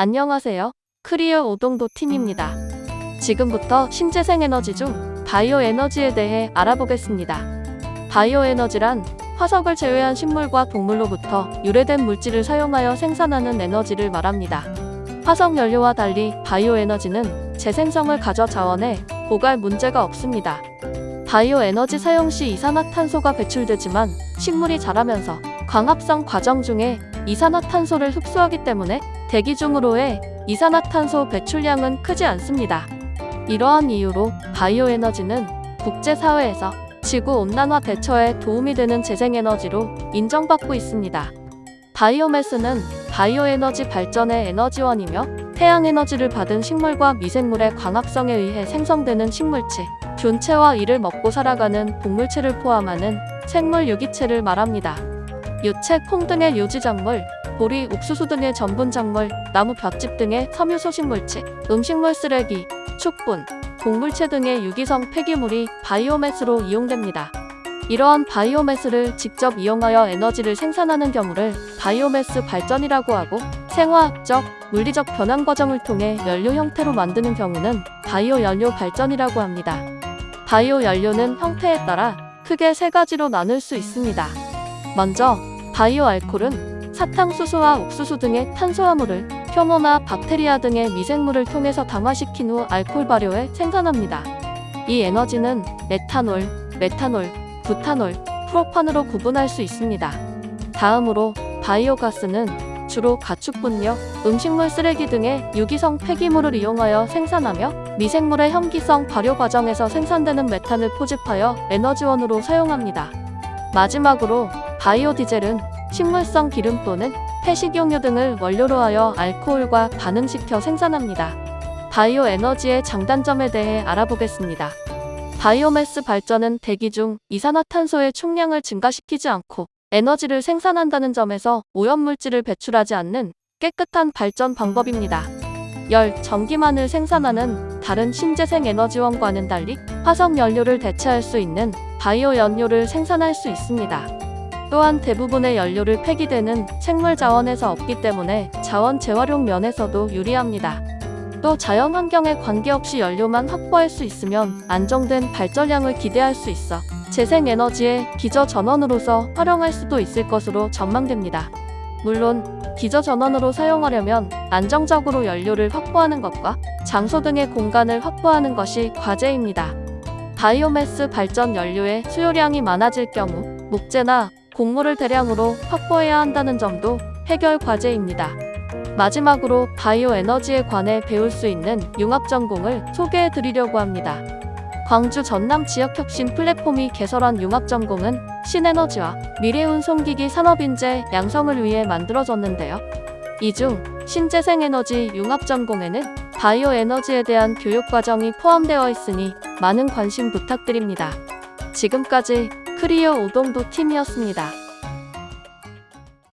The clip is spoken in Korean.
안녕하세요. 크리어 오동도 팀입니다. 지금부터 신재생 에너지 중 바이오 에너지에 대해 알아보겠습니다. 바이오 에너지란 화석을 제외한 식물과 동물로부터 유래된 물질을 사용하여 생산하는 에너지를 말합니다. 화석 연료와 달리 바이오 에너지는 재생성을 가져 자원에 고갈 문제가 없습니다. 바이오 에너지 사용 시 이산화탄소가 배출되지만 식물이 자라면서 광합성 과정 중에 이산화탄소를 흡수하기 때문에 대기 중으로의 이산화탄소 배출량은 크지 않습니다. 이러한 이유로 바이오 에너지는 국제사회에서 지구 온난화 대처에 도움이 되는 재생에너지로 인정받고 있습니다. 바이오매스는 바이오 에너지 발전의 에너지원이며 태양 에너지를 받은 식물과 미생물의 광합성에 의해 생성되는 식물체, 균체와 이를 먹고 살아가는 동물체를 포함하는 생물 유기체를 말합니다. 유체, 콩 등의 유지작물, 보리, 옥수수 등의 전분 작물, 나무 볏짚 등의 섬유 소 식물체, 음식물 쓰레기, 축분, 동물체 등의 유기성 폐기물이 바이오매스로 이용됩니다. 이러한 바이오매스를 직접 이용하여 에너지를 생산하는 경우를 바이오매스 발전이라고 하고 생화학적, 물리적 변환 과정을 통해 연료 형태로 만드는 경우는 바이오 연료 발전이라고 합니다. 바이오 연료는 형태에 따라 크게 세 가지로 나눌 수 있습니다. 먼저 바이오 알코올은 사탕수수와 옥수수 등의 탄수화물을 효모나 박테리아 등의 미생물을 통해서 당화시킨 후 알코올 발효해 생산합니다. 이 에너지는 메탄올, 메탄올, 부탄올, 프로판으로 구분할 수 있습니다. 다음으로 바이오가스는 주로 가축분뇨, 음식물 쓰레기 등의 유기성 폐기물을 이용하여 생산하며 미생물의 혐기성 발효 과정에서 생산되는 메탄을 포집하여 에너지원으로 사용합니다. 마지막으로 바이오 디젤은 식물성 기름 또는 폐식용유 등을 원료로 하여 알코올과 반응시켜 생산합니다. 바이오 에너지의 장단점에 대해 알아보겠습니다. 바이오매스 발전은 대기 중 이산화탄소의 총량을 증가시키지 않고 에너지를 생산한다는 점에서 오염물질을 배출하지 않는 깨끗한 발전 방법입니다. 열, 전기만을 생산하는 다른 신재생 에너지원과는 달리 화석 연료를 대체할 수 있는 바이오 연료를 생산할 수 있습니다. 또한 대부분의 연료를 폐기되는 생물 자원에서 얻기 때문에 자원 재활용 면에서도 유리합니다. 또 자연 환경에 관계없이 연료만 확보할 수 있으면 안정된 발전량을 기대할 수 있어 재생 에너지의 기저 전원으로서 활용할 수도 있을 것으로 전망됩니다. 물론 기저 전원으로 사용하려면 안정적으로 연료를 확보하는 것과 장소 등의 공간을 확보하는 것이 과제입니다. 바이오매스 발전 연료의 수요량이 많아질 경우 목재나 곡물을 대량으로 확보해야 한다는 점도 해결 과제입니다. 마지막으로 바이오 에너지에 관해 배울 수 있는 융합 전공을 소개해 드리려고 합니다. 광주 전남 지역 혁신 플랫폼이 개설한 융합 전공은 신에너지와 미래운송기기 산업인재 양성을 위해 만들어졌는데요. 이 중 신재생에너지 융합 전공에는 바이오 에너지에 대한 교육 과정이 포함되어 있으니 많은 관심 부탁드립니다. 지금까지 크리어 오동도 팀이었습니다.